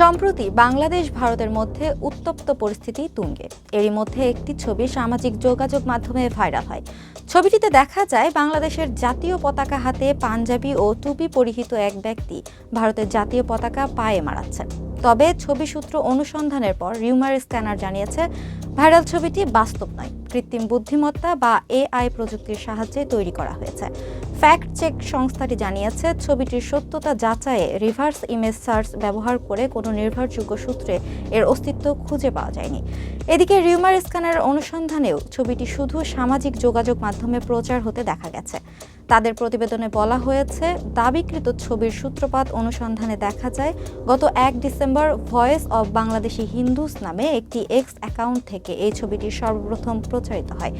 সম্প্রতি বাংলাদেশ, ভারতের মধ্যে উত্তপ্ত পরিস্থিতি তুঙ্গে। এরই মধ্যে একটি ছবি সামাজিক যোগাযোগ মাধ্যমে ভাইরাল হয়। ছবিটিতে দেখা যায় বাংলাদেশের জাতীয় পতাকা হাতে পাঞ্জাবি ও টুপি পরিহিত এক ব্যক্তি ভারতের জাতীয় পতাকা পায়ে মারাচ্ছেন। তবে ছবি সূত্র অনুসন্ধানের পর রিউমার স্ক্যানার জানিয়েছে, ভাইরাল ছবিটি বাস্তব নয়, কৃত্রিম বুদ্ধিমত্তা বা এআই প্রযুক্তির সাহায্যে তৈরি করা হয়েছে। ফ্যাক্ট চেক সংস্থাটি জানিয়েছে, ছবিটির সত্যতা যাচাইয়ে রিভার্স ইমেজ সার্চ ব্যবহার করে কোনো নির্ভরযোগ্য সূত্রে এর অস্তিত্ব খুঁজে পাওয়া যায়নি। এদিকে রিউমার স্ক্যানার অনুসন্ধানেও ছবিটি শুধু সামাজিক যোগাযোগ মাধ্যমে প্রচার হতে দেখা গেছে। তাদের প্রতিবেদনে বলা হয়েছে, দাবিকৃত ছবির সূত্রপাত অনুসন্ধানে দেখা যায়, গত এক December voice of Bangladeshi Hindus নামে একটি এক্স অ্যাকাউন্ট থেকে এই ছবিটি সর্বপ্রথম প্রচারিত হয়।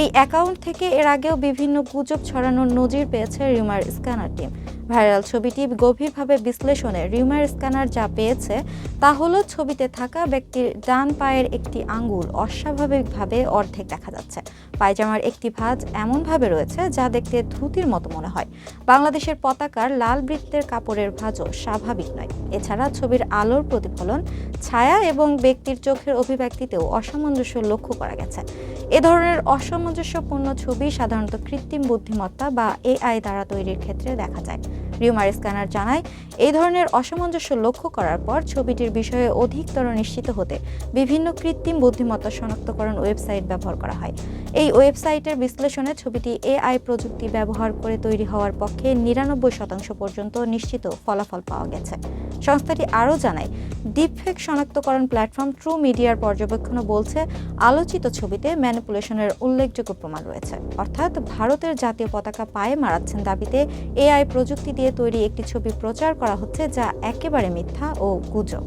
এই অ্যাকাউন্ট থেকে এর আগেও বিভিন্ন গুজব ছড়ানোর নজির পেয়েছে রিউমার স্ক্যানার টিম। ভাইরাল ছবিটি গভীরভাবে বিশ্লেষণে রিউমার স্ক্যানার যা পেয়েছে, তা হলো ছবিতে থাকা ব্যক্তির ডান পায়ের একটি আঙ্গুল অস্বাভাবিকভাবে অর্ধেক দেখা যাচ্ছে। পায়জামার একটি ভাঁজ এমনভাবে রয়েছে যা দেখতে ধুতির মতো মনে হয়। বাংলাদেশের পতাকার লাল বৃত্তের কাপড়ের ভাঁজও স্বাভাবিক নয়। এছাড়া ছবির আলোর প্রতিফলন, ছায়া এবং ব্যক্তির চোখের অভিব্যক্তিতেও অসামঞ্জস্য লক্ষ্য করা গেছে। এ ধরনের অসামঞ্জস্যপূর্ণ ছবি সাধারণত কৃত্রিম বুদ্ধিমত্তা বা এআই দ্বারা তৈরির ক্ষেত্রে দেখা যায়। রিউমার স্ক্যানার জানায়, এই ধরনের অসামঞ্জস্য লক্ষ্য করার পর ছবিটির বিষয়ে অধিকতর নিশ্চিত হতে বিভিন্ন কৃত্রিম বুদ্ধিমত্তা শনাক্তকরণ ওয়েবসাইট ব্যবহার করা হয়। এই ওয়েবসাইটের বিশ্লেষণে ছবিটি এআই প্রযুক্তি ব্যবহার করে তৈরি হওয়ার পক্ষে নিরানব্বই শতাংশ পর্যন্ত নিশ্চিত ফলাফল পাওয়া গেছে। সংস্থাটি আরও জানায়, ডিপফেক শনাক্তকরণ প্ল্যাটফর্ম ট্রু মিডিয়ার পর্যবেক্ষণও বলছে, আলোচিত ছবিতে ম্যানিপুলেশনের উল্লেখযোগ্য প্রমাণ রয়েছে। অর্থাৎ ভারতের জাতীয় পতাকা পায়ে মারাচ্ছেন দাবিতে এআই প্রযুক্তি দিয়ে তৈরি একটি ছবি প্রচার করা হচ্ছে যা একেবারে মিথ্যা ও গুজব।